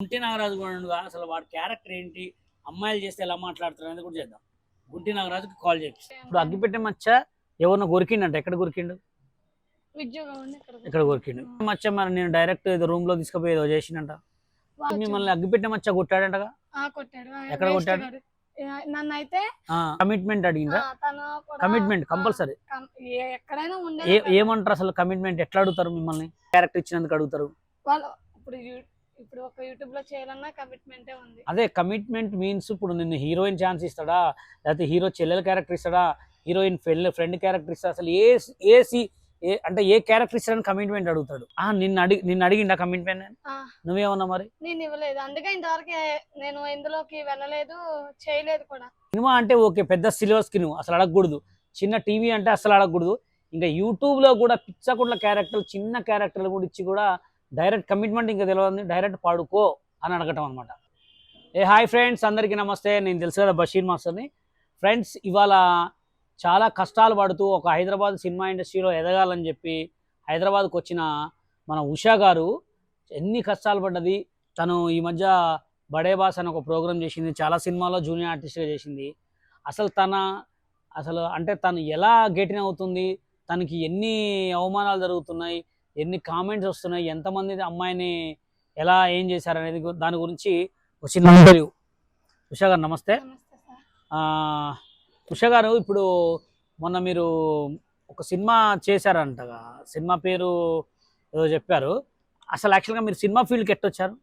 గుంటి నాగరాజు కూడా అసలు వాడి క్యారెక్టర్ ఏంటి? అమ్మాయిలు చేస్తే ఎలా మాట్లాడుతారు అనేది కూడా చేద్దాం. గుంటి నాగరాజుకి కాల్ చేసి ఇప్పుడు అగ్గిపెట్టే మచ్చ ఎవరినో కొరికిండంట. ఎక్కడ కొరికిండు? ఇక్కడ ఎక్కడ కొరికిండు? మచ్చ మరి నేను డైరెక్ట్ ఏదో రూమ్లో తీసుకుపోయి ఏదో చేసినంట వాచ్ మిమ్మల్ని అగ్గిపెట్టే మచ్చ కొట్టాడంటగా? ఎక్కడ కొట్టాడు? గాడు. ఆ, నన్ను అయితే కమిట్మెంట్ అడిగిందా కమిట్మెంట్ కంపల్సరీ ఎక్కడైనా ఏమంటారు అసలు కమిట్మెంట్ ఎట్లా అడుగుతారు మిమ్మల్ని? క్యారెక్టర్ ఇచ్చినందుకు అడుగుతారు? వాళ్ళు ఇప్పుడు యూ- ఇప్పుడు ఒక యూట్యూబ్లో చేయాలన్నా కమిట్మెంటే ఉంది. అదే కమిట్మెంట్ మీన్స్ ఇప్పుడు నిన్ను హీరోయిన్ ఛాన్స్ ఇస్తాడా? లేకపోతే హీరో చెల్లెల క్యారెక్టర్ ఇస్తాడా? హీరోయిన్ ఫ్రెండ్ ఫ్రెండ్ క్యారెక్టర్ ఇస్తా అసలు ఏ ఏ సి ఏ అంటే ఏ క్యారెక్టర్ ఇస్తాడని కమిట్మెంట్ అడుగుతాడు. ఆ నిన్ను అడిగి నిన్ను అడిగిండా కమిట్మెంట్ నువ్వేమన్నా మరి? నేను ఇవ్వలేదు. అందుకే ఇంతవరకు నేను ఇందులోకి వెళ్ళలేదు చేయలేదు కూడా. సినిమా అంటే ఓకే పెద్ద సిల్వర్ స్క్రీన్ అసలు అడగకూడదు. చిన్న టీవీ అంటే అసలు అడగకూడదు. ఇంకా యూట్యూబ్లో కూడా పిచ్చకుట్ల క్యారెక్టర్ చిన్న క్యారెక్టర్లు కూడా ఇచ్చి కూడా డైరెక్ట్ కమిట్మెంట్ ఇంకా తెలియదు డైరెక్ట్ పాడుకో అని అడగటం అనమాట ఏ హాయ్ ఫ్రెండ్స్ అందరికీ నమస్తే. నేను తెలుసు కదా బషీర్ మాస్టర్ని. ఫ్రెండ్స్ ఇవాళ చాలా కష్టాలు పడుతూ ఒక హైదరాబాద్ సినిమా ఇండస్ట్రీలో ఎదగాలని చెప్పి హైదరాబాద్కు వచ్చిన మన ఉషా గారు ఎన్ని కష్టాలు పడ్డది. తను ఈ మధ్య బడే బాస్ అని ఒక ప్రోగ్రామ్ చేసింది చాలా సినిమాల్లో జూనియర్ ఆర్టిస్ట్గా చేసింది. అసలు తన అసలు అంటే తను ఎలా గెటిన్ అవుతుంది? తనకి ఎన్ని అవమానాలు జరుగుతున్నాయి? ఎన్ని కామెంట్స్ వస్తున్నాయి ఎంతమంది అమ్మాయిని ఎలా ఏం చేశారు అనేది దాని గురించి ఒక చిన్న ఇంటర్వ్యూ ఉషా గారు నమస్తే. నమస్తే సార్. ఆ, ఉషా గారు ఇప్పుడు మొన్న మీరు ఒక సినిమా చేశారంటగా సినిమా పేరు ఏదో చెప్పారు. అసలు యాక్చువల్గా మీరు సినిమా ఫీల్డ్కి ఎట్టొచ్చారు?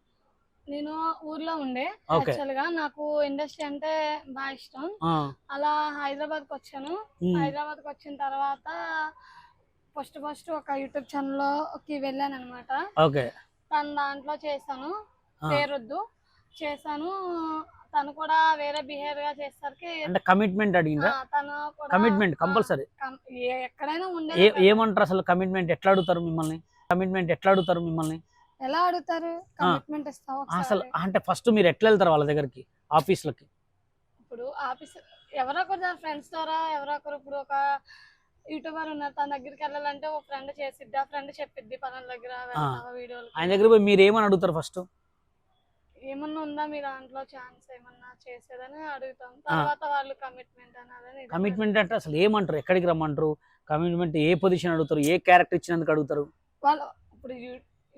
నేను ఊర్లో ఉండే. ఓకే. యాక్చువల్గా నాకు ఇండస్ట్రీ అంటే బాగా ఇష్టం. ఆ, అలా హైదరాబాద్కి వచ్చాను. హైదరాబాద్కి వచ్చిన తర్వాత ఫస్ట్ ఫస్ట్ ఒక యూట్యూబ్ ఛానల్కి వెళ్ళాను అనమాట ఓకే. తన దాంట్లో చేశాను. పేరొద్దు. చేశాను. తను కూడా వేరే బిహేవియర్గా చేసరికి అంటే కమిట్మెంట్ అడిగిందా? తను కమిట్మెంట్ కంపల్సరీ ఎక్కడైనా ఏ ఉండేది ఏమంటారు అసలు కమిట్మెంట్ ఎట్లా అడుగుతారు మిమ్మల్ని? కమిట్మెంట్ ఎట్లా అడుగుతారు మిమ్మల్ని? ఎలా అడుగుతారు? కమిట్మెంట్ ఇస్తావు అసలు అంటే ఫస్ట్ మీరు ఎట్లా వెళ్తారు వాళ్ళ దగ్గరికి ఆఫీస్లకి? ఇప్పుడు ఆఫీస్ ఎవరో ఒకరు ఫ్రెండ్స్ ద్వారా ఎవరో ఒకరు ఇప్పుడు ఒక యూట్యూబర్ ఉన్నారు. తన దగ్గరికి వెళ్ళాలంటే ఒక ఫ్రెండ్ చేసిద్ది. ఆ ఫ్రెండ్ చెప్పిద్ది పనుల దగ్గర వెళ్తావా వీడియోలు ఆయన దగ్గర పోయి మీరు ఏమని అడుగుతారు ఫస్ట్ ఏమన్నా ఉందా మీ దాంట్లో ఛాన్స్ ఏమన్నా చేసేదని అడుగుతాం. తర్వాత వాళ్ళు కమిట్మెంట్ అన్నదని కమిట్మెంట్ అంటే అసలు ఏమంటారు? ఎక్కడికి రమ్మంటారు? కమిట్మెంట్ ఏ పొజిషన్ అడుగుతారు? ఏ క్యారెక్టర్ ఇచ్చినందుకు అడుగుతారు? వాళ్ళు ఇప్పుడు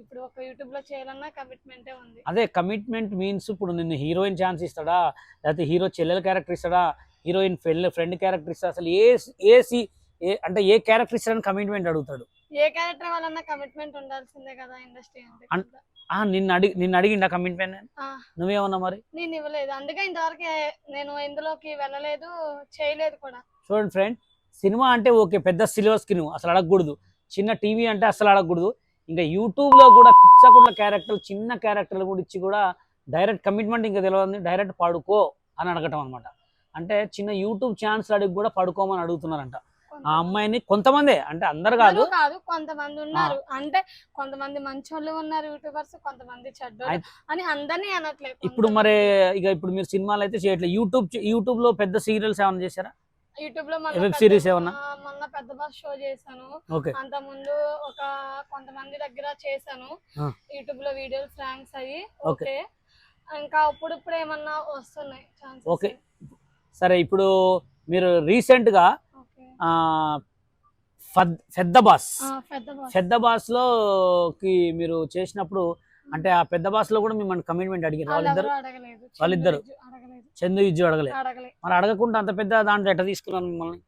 ఇప్పుడు ఒక యూట్యూబ్లో చేయాలన్నా కమిట్మెంటే ఉంది. అదే కమిట్మెంట్ మీన్స్ ఇప్పుడు నిన్ను హీరోయిన్ ఛాన్స్ ఇస్తాడా? లేకపోతే హీరో చెల్లెల క్యారెక్టర్ ఇస్తాడా? హీరోయిన్ ఫ్రెండ్ ఫ్రెండ్ క్యారెక్టర్ ఇస్తా అసలు ఏ ఏ ఏ అంటే ఏ క్యారెక్టర్ ఇస్తాడని కమిట్మెంట్ అడుగుతాడు. ఏ క్యారెక్టర్ వాళ్ళన్నా కమిట్మెంట్ ఉండాల్సిందే కదా ఇండస్ట్రీ అంటే ఆ నిన్ను అడిగి నిన్ను అడిగిండా కమిట్మెంట్ నువ్వేమన్నా మరి? నేను ఇవ్వలేదు. అందుకే ఇంతవరకు నేను ఇందులోకి వెళ్ళలేదు చేయలేదు కూడా. చూడండి ఫ్రెండ్ సినిమా అంటే ఓకే పెద్ద సిల్వర్ స్క్రీన్ అసలు అడగకూడదు. చిన్న టీవీ అంటే అసలు అడగకూడదు. ఇంకా యూట్యూబ్లో కూడా పిచ్చకుట్ల క్యారెక్టర్ చిన్న క్యారెక్టర్లు కూడా ఇచ్చి కూడా డైరెక్ట్ కమిట్మెంట్ ఇంకా తెలియదు డైరెక్ట్ పడుకో అని అడగటం అనమాట అంటే చిన్న యూట్యూబ్ ఛాన్స్ అడిగి కూడా పడుకోమని అడుగుతున్నారంట. ఆ అమ్మాయిని కొంతమందే అంటే అందరు కాదు. కాదు కొంతమంది ఉన్నారు. అంటే కొంతమంది మంచోళ్ళు ఉన్నారు యూట్యూబర్స్ కొంతమంది అయితే- అని అందరినీ అనట్లేదు ఇప్పుడు మరి ఇక ఇప్పుడు మీరు సినిమాలు అయితే చేయట్లేదు యూట్యూబ్ యూట్యూబ్లో పెద్ద సీరియల్స్ ఏమైనా చేశారా? యూట్యూబ్లో వెబ్ సిరీస్ ఏమన్నా? మొన్న పెద్ద బాస్ షో చేశాను. అంత ముందు ఒక కొంతమంది దగ్గర చేశాను. యూట్యూబ్లో వీడియోలు ఫ్రాంక్స్ అయ్యి. ఓకే. ఇంకా ఇప్పుడు ఇప్పుడు ఏమన్నా వస్తున్నాయి ఓకే. సరే ఇప్పుడు మీరు రీసెంట్గా పెద్ద బాస్ పెద్ద బాస్ పెద్ద బాస్లో కి మీరు చేసినప్పుడు అంటే ఆ పెద్ద బాస్లో కూడా మిమ్మల్ని కమిట్మెంట్ అడిగారు వాళ్ళిద్దరు? వాళ్ళిద్దరు? చందు ఇజ్జు అడగలే? అడగలేదు మరి అడగకుండా అంత పెద్ద దాంట్లో ఎట్లా తీసుకున్నాను మిమ్మల్ని?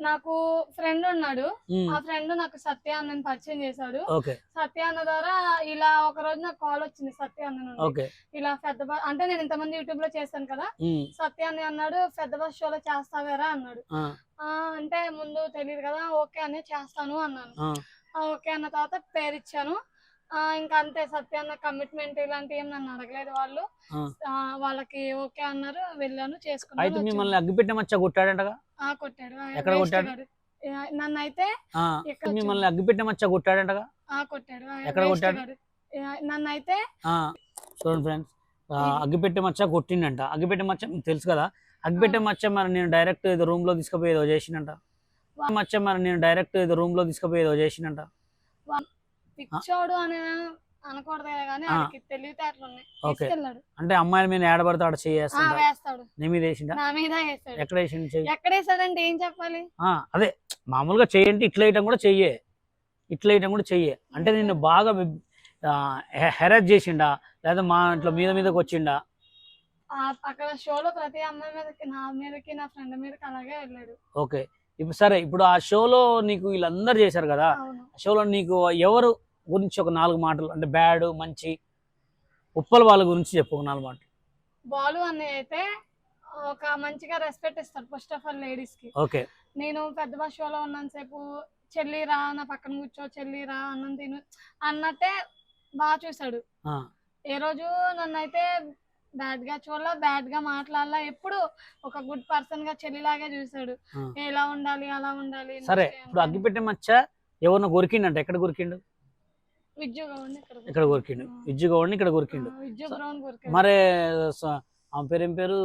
నాకు ఫ్రెండ్ ఉన్నాడు. ఆ ఫ్రెండ్ నాకు సత్య అన్నని పరిచయం చేశాడు. సత్య అన్న ద్వారా ఇలా ఒక రోజు నాకు కాల్ వచ్చింది సత్య అన్న ఇలా పెద్ద అంటే నేను ఇంతమంది యూట్యూబ్లో చేశాను కదా. సత్య అని అన్నాడు పెద్ద బస్ షోలో చేస్తావేరా? అన్నాడు. అంటే ముందు తెలియదు కదా ఓకే అని చేస్తాను అన్నాను. ఓకే అన్న తర్వాత పేరు ఇచ్చాను. ఇంకా అంతే సత్య అన్న కమిట్మెంట్ ఇలాంటి ఏం నన్ను అడగలేదు వాళ్ళు. వాళ్ళకి ఓకే అన్నారు వెళ్ళాను అయితే చేసుకున్నాను మిమ్మల్ని అగ్గిపెట్టే మచ్చ కొట్టాడంటగా కొట్టాడు. ఎక్కడ కొట్టాడు? నన్ను అయితే మిమ్మల్ని అగ్గిపెట్టే మచ్చ కొట్టాడంటగా కొట్టాడు. ఎక్కడ కొట్టాడు? నన్ను అయితే చూడండి ఫ్రెండ్స్. అగ్గిపెట్టే మచ్చ కొట్టిండంట. అగ్గిపెట్టే మచ్చ మీకు తెలుసు కదా? అగ్గిపెట్టే మచ్చ మరి నేను డైరెక్ట్ ఏదో రూమ్లో తీసుకుపోయి ఏదో చేసినంట మచ్చ మరి నేను డైరెక్ట్ ఏదో రూమ్లో తీసుకుపోయి ఏదో చేసినంట పిచ్చోడు అనే అనకూడదు కానీ. ఆయనకి తెలివితేటలు ఉన్నాయి. ఓకే. తీసుకెళ్ళాడు. అంటే అమ్మాయిల మీద ఏడబడితే ఆడ ఆ, వేస్తాడు. నీ మీద వేసిండా? నా మీద వేస్తాడు. ఎక్కడ వేసిండు చెయ్యి? ఎక్కడేసాడంటే ఏం చెప్పాలి? ఆ, అదే మామూలుగా చెయ్యంటే ఇట్లా వేయటం కూడా చెయ్యే. ఇట్లా వేయటం కూడా చెయ్యే. అంటే నిన్ను బాగా హెరాస్ చేసిండా? లేదా మా ఇంట్లో మీద మీదకి వచ్చిండా? ఆ, అక్కడ షోలో ప్రతి అమ్మాయి మీదకి నా మీదకి నా ఫ్రెండ్ మీదకి అలాగే వెళ్ళాడు. ఓకే. ఇప్పుడు సరే ఇప్పుడు ఆ షోలో నీకు వీళ్ళందరూ చేశారు కదా? అవును. షోలో నీకు ఎవరు గురించి ఒక నాలుగు మాటలు అంటే బ్యాడ్ మంచి ఉప్పల వాళ్ళ గురించి చెప్పు ఒక నాలుగు మాటలు. బాలు అన్నయ్య అయితే ఒక మంచిగా రెస్పెక్ట్ ఇస్తాడు ఫస్ట్ ఆఫ్ ఆల్ లేడీస్కి. ఓకే. నేను పెద్ద బస్ షోలో ఉన్నంతసేపు చెల్లిరా నా పక్కన కూర్చో చెల్లిరా అన్నం తిను అన్నట్టే బాగా చూశాడు. ఆ, ఏ రోజు నన్ను అయితే బ్యాడ్గా చూడాల బ్యాడ్గా మాట్లాడాల ఎప్పుడు ఒక గుడ్ పర్సన్గా చెల్లిలాగే చూశాడు. ఆ. ఎలా ఉండాలి అలా ఉండాలి సరే ఇప్పుడు అగ్గిపెట్టే మచ్చ ఎవరినో కొరికిండంట ఎక్కడ కొరికిండు గౌడ్ ఇక్కడ కొరికిండు. విజ్జు గౌడ్ని ఇక్కడ కొరికిండు. మరి ఆమె పేరు ఏం పేరు?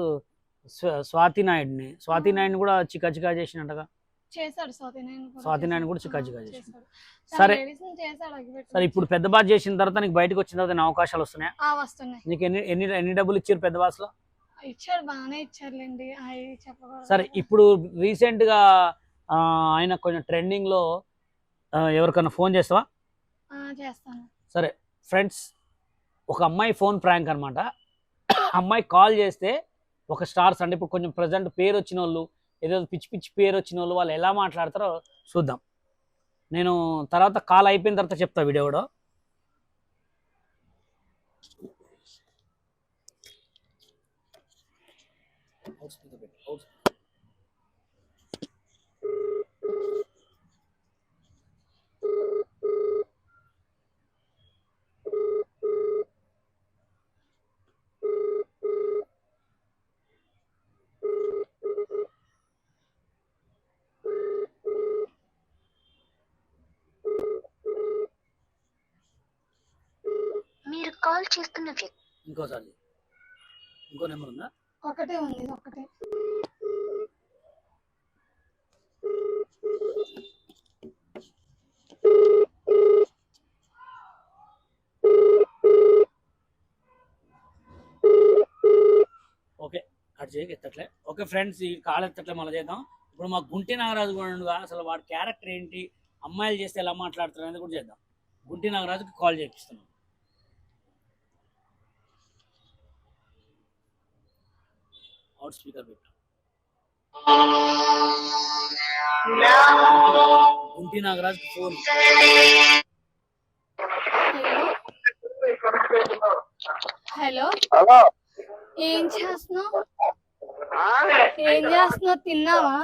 స్వ- స్వాతి నాయుడిని. స్వాతి నాయుడిని కూడా చికా చికా చేసినట్టుగా చేశాడు స్వాతి నాయుడు కూడా చికా చికా చేశాడు. సరే. సరే ఇప్పుడు పెద్ద బాస్ చేసిన తర్వాత నీకు బయటకు వచ్చిన తర్వాత అవకాశాలు వస్తున్నాయా? నీకు ఎన్ని ఎన్ని ఎన్ని డబ్బులు ఇచ్చారు పెద్ద బాస్లో? ఇచ్చాడు బాగానే ఇచ్చారులేండి. సరే ఇప్పుడు రీసెంట్గా ఆయన కొంచెం ట్రెండింగ్లో ఆ, ఎవరికన్నా ఫోన్ చేస్తావా? చేస్తాను. సరే ఫ్రెండ్స్ ఒక అమ్మాయి ఫోన్ ప్రాంక్ అనమాట అమ్మాయి కాల్ చేస్తే ఒక స్టార్స్ అంటే ఇప్పుడు కొంచెం ప్రజెంట్ పేరు వచ్చిన వాళ్ళు ఏదో పిచ్చి పిచ్చి పేరు వచ్చిన వాళ్ళు వాళ్ళు ఎలా మాట్లాడతారో చూద్దాం. నేను తర్వాత కాల్ అయిపోయిన తర్వాత చెప్తా వీడియో కూడా మీరు కాల్ చేస్తున్న వ్యక్తి. ఇంకోసారి. ఇంకో నెంబర్ ఉందా? ఒకటే ఉంది ఒకటే. ఓకే కట్ చేయక ఎత్తట్లే. ఓకే ఫ్రెండ్స్ ఈ కాల్ ఎత్తట్లే మళ్ళీ చేద్దాం. ఇప్పుడు మా గుంటి నాగరాజు కూడా అసలు వాడి క్యారెక్టర్ ఏంటి అమ్మాయిలు చేస్తే ఎలా మాట్లాడుతారు అనేది కూడా చేద్దాం. గుంటి నాగరాజుకి కాల్ చేపిస్తున్నాం. అవుట్ స్పీకర్ పెట్టాం. గుంటి నాగరాజుకి ఫోన్. Hello hello. హలో. ఏం చేస్తున్నావు? ఏం చేస్తున్నావు? తిన్నావా?